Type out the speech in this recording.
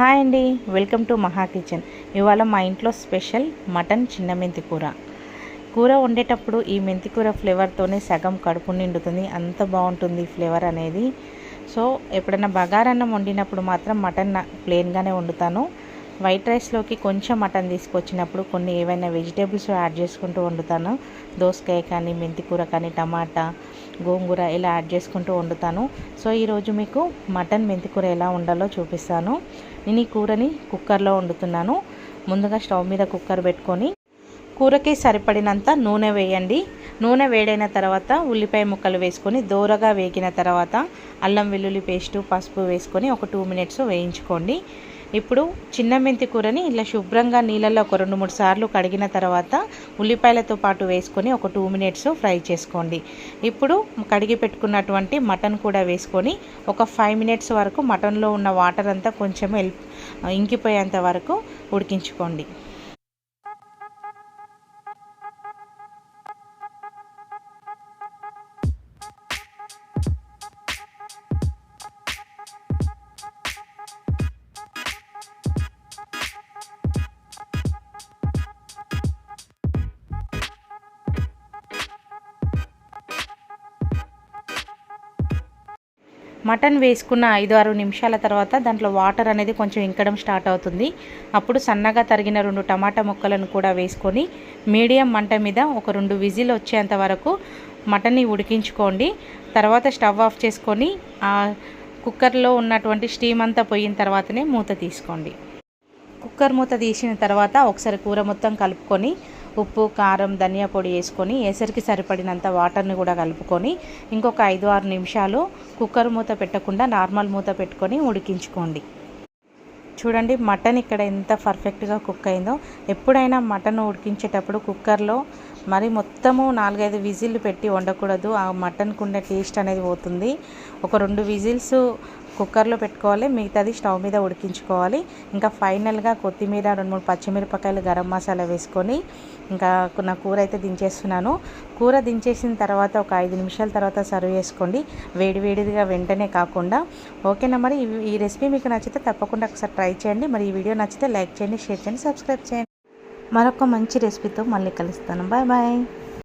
Hi అండి. Welcome to Maha kitchen. ఇవాళ మా ఇంట్లో స్పెషల్ మటన్ చిన్న మెంతి కూర. కూర వండేటప్పుడు ఈ మెంతి కూర ఫ్లేవర్తోనే సగం కడుపు నిండుతుంది. అంత బాగుంటుంది ఫ్లేవర్ అనేది. సో ఎప్పుడైనా బగారన్నం వండినప్పుడు మాత్రం మటన్ ప్లెయిన్గానే వండుతాను. వైట్ రైస్లోకి కొంచెం మటన్ తీసుకొచ్చినప్పుడు కొన్ని ఏవైనా వెజిటేబుల్స్ యాడ్ చేసుకుంటూ వండుతాను. దోసకాయ కానీ మెంతి కూర కానీ టమాటా గోంగూర ఇలా యాడ్ చేసుకుంటూ వండుతాను. సో ఈరోజు మీకు మటన్ మెంతి కూర ఎలా ఉండాలో చూపిస్తాను. నేను ఈ కూరని కుక్కర్లో వండుతున్నాను. ముందుగా స్టవ్ మీద కుక్కర్ పెట్టుకొని కూరకి సరిపడినంత నూనె వేయండి. నూనె వేడైన తర్వాత ఉల్లిపాయ ముక్కలు వేసుకొని దోరగా వేగిన తర్వాత అల్లం వెల్లుల్లి పేస్టు పసుపు వేసుకొని ఒక టూ మినిట్స్ వేయించుకోండి. ఇప్పుడు చిన్న మెంతి కూరని ఇలా శుభ్రంగా నీళ్ళల్లో ఒక రెండు మూడు సార్లు కడిగిన తర్వాత ఉల్లిపాయలతో పాటు వేసుకొని ఒక టూ మినిట్స్ ఫ్రై చేసుకోండి. ఇప్పుడు కడిగి పెట్టుకున్నటువంటి మటన్ కూడా వేసుకొని ఒక ఫైవ్ మినిట్స్ వరకు మటన్లో ఉన్న వాటర్ అంతా కొంచెం ఇంకిపోయేంత వరకు ఉడికించుకోండి. మటన్ వేసుకున్న ఐదు ఆరు నిమిషాల తర్వాత దాంట్లో వాటర్ అనేది కొంచెం ఇంకడం స్టార్ట్ అవుతుంది. అప్పుడు సన్నగా తరిగిన రెండు టమాటా ముక్కలను కూడా వేసుకొని మీడియం మంట మీద ఒక రెండు విజిల్ వచ్చేంత వరకు మటన్ని ఉడికించుకోండి. తర్వాత స్టవ్ ఆఫ్ చేసుకొని ఆ కుక్కర్లో ఉన్నటువంటి స్టీమ్ అంతా పోయిన తర్వాతనే మూత తీసుకోండి. కుక్కర్ మూత తీసిన తర్వాత ఒకసారి కూర మొత్తం కలుపుకొని ఉప్పు కారం ధనియా పొడి వేసుకొని ఏసరికి సరిపడినంత వాటర్ని కూడా కలుపుకొని ఇంకొక ఐదు ఆరు నిమిషాలు కుక్కర్ మూత పెట్టకుండా నార్మల్ మూత పెట్టుకొని ఉడికించుకోండి. చూడండి మటన్ ఇక్కడ ఎంత పర్ఫెక్ట్గా కుక్ అయిందో. ఎప్పుడైనా మటన్ ఉడికించేటప్పుడు కుక్కర్లో మరి మొత్తము నాలుగైదు విజిల్లు పెట్టి వండకూడదు. ఆ మటన్కు ఉండే టేస్ట్ అనేది పోతుంది. ఒక రెండు విజిల్స్ కుక్కర్లో పెట్టుకోవాలి మిగతాది స్టవ్ మీద ఉడికించుకోవాలి. ఇంకా ఫైనల్గా కొత్తిమీర రెండు మూడు పచ్చిమిరపకాయలు గరం మసాలా వేసుకొని ఇంకా నా కూర అయితే దించేస్తున్నాను. కూర దించేసిన తర్వాత ఒక ఐదు నిమిషాల తర్వాత సర్వ్ చేసుకోండి. వేడివేడిగా వెంటనే కాకుండా. ఓకేనా మరి? ఈ రెసిపీ మీకు నచ్చితే తప్పకుండా ఒకసారి ట్రై చేయండి. మరి ఈ వీడియో నచ్చితే లైక్ చేయండి షేర్ చేయండి సబ్స్క్రైబ్ చేయండి. మరొక మంచి రెసిపీతో మళ్ళీ కలుస్తాను. Bye bye.